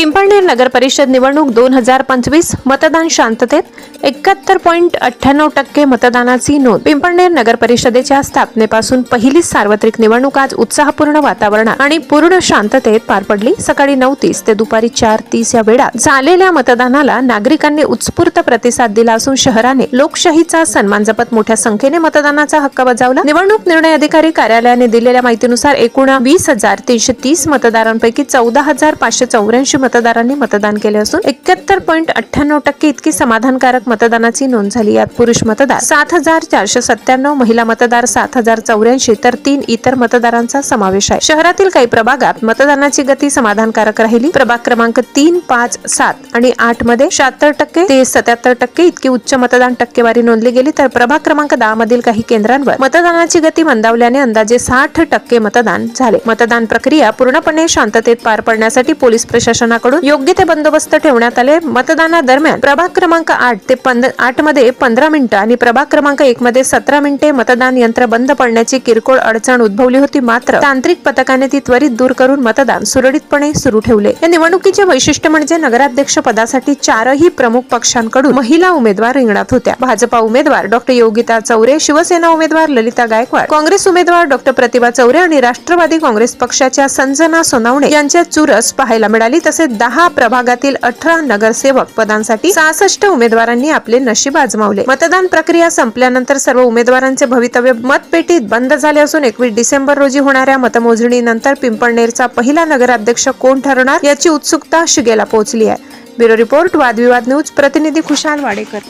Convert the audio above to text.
पिंपळनेर नगर परिषद निवडणूक दोन हजार पंचवीस मतदान शांततेत एकाहत्तर पॉईंट अठ्ठ्याण्णव टक्के मतदानाची नोंद. पिंपळनेर नगर परिषदेच्या स्थापनेपासून पहिलीच सार्वत्रिक निवडणूक आज उत्साहपूर्ण वातावरणात आणि पूर्ण शांततेत पार पडली. सकाळी नऊ तीस ते दुपारी चार तीस या वेळात झालेल्या मतदानाला नागरिकांनी उत्स्फूर्त प्रतिसाद दिला असून शहराने लोकशाहीचा सन्मान जपत मोठ्या संख्येने मतदानाचा हक्क बजावला. निवडणूक निर्णय अधिकारी कार्यालयाने दिलेल्या माहितीनुसार एकूण वीस हजार तीनशे तीस मतदारांपैकी चौदा हजार पाचशे चौऱ्याऐंशी मतदारांनी मतदान केले असून एकाहत्तर पॉईंट अठ्ठ्याण्णव टक्के इतकी समाधानकारक मतदानाची नोंद झाली. यात पुरुष मतदार सात हजार चारशे सत्त्याण्णव महिला मतदार सात हजार चौऱ्याऐंशी तर तीन इतर मतदारांचा समावेश आहे. शहरातील काही प्रभागात मतदानाची गती समाधानकारक राहिली. प्रभाग क्रमांक तीन पाच सात आणि आठमध्ये शहात्तर टक्के ते सत्याहत्तर टक्के इतकी उच्च मतदान टक्केवारी नोंदली गेली. तर प्रभाग क्रमांक दहा मधील काही केंद्रांवर मतदानाची गती मंदावल्याने अंदाजे साठ टक्के मतदान झाले. मतदान प्रक्रिया पूर्णपणे शांततेत पार पडण्यासाठी पोलीस प्रशासन प्रशासनाकडून योग्य ते बंदोबस्त ठेवण्यात आले. मतदानादरम्यान प्रभाग क्रमांक आठ ते आठमध्ये पंधरा मिनिटं आणि प्रभाग क्रमांक एक मध्ये सतरा मिनिटे मतदान यंत्र बंद पडण्याची किरकोळ अडचण उद्भवली होती. मात्र तांत्रिक पथकाने ती त्वरित दूर करून मतदान सुरळीतपणे सुरू ठेवले. या निवडणुकीचे वैशिष्ट्य म्हणजे नगराध्यक्ष पदासाठी चारही प्रमुख पक्षांकडून महिला उमेदवार रिंगणात होत्या. भाजपा उमेदवार डॉक्टर योगिता चौरे शिवसेना उमेदवार ललिता गायकवाड काँग्रेस उमेदवार डॉक्टर प्रतिभा चौरे आणि राष्ट्रवादी काँग्रेस पक्षाच्या संजना सोनावणे यांच्या चुरस पाहायला मिळाली. तसेच दहा प्रभागातील अठरा नगरसेवक पदांसाठी सहासष्ट उमेदवारांनी आपले नशीब आजमावले. मतदान प्रक्रिया संपल्यानंतर सर्व उमेदवारांचे भवितव्य मतपेटीत बंद झाले असून एकवीस डिसेंबर रोजी होणाऱ्या मतमोजणीनंतर पिंपळनेरचा पहिला नगराध्यक्ष कोण ठरणार याची उत्सुकता शिगेला पोहोचली आहे. ब्युरो रिपोर्ट वादविवाद न्यूज प्रतिनिधी खुशाल वाडेकर.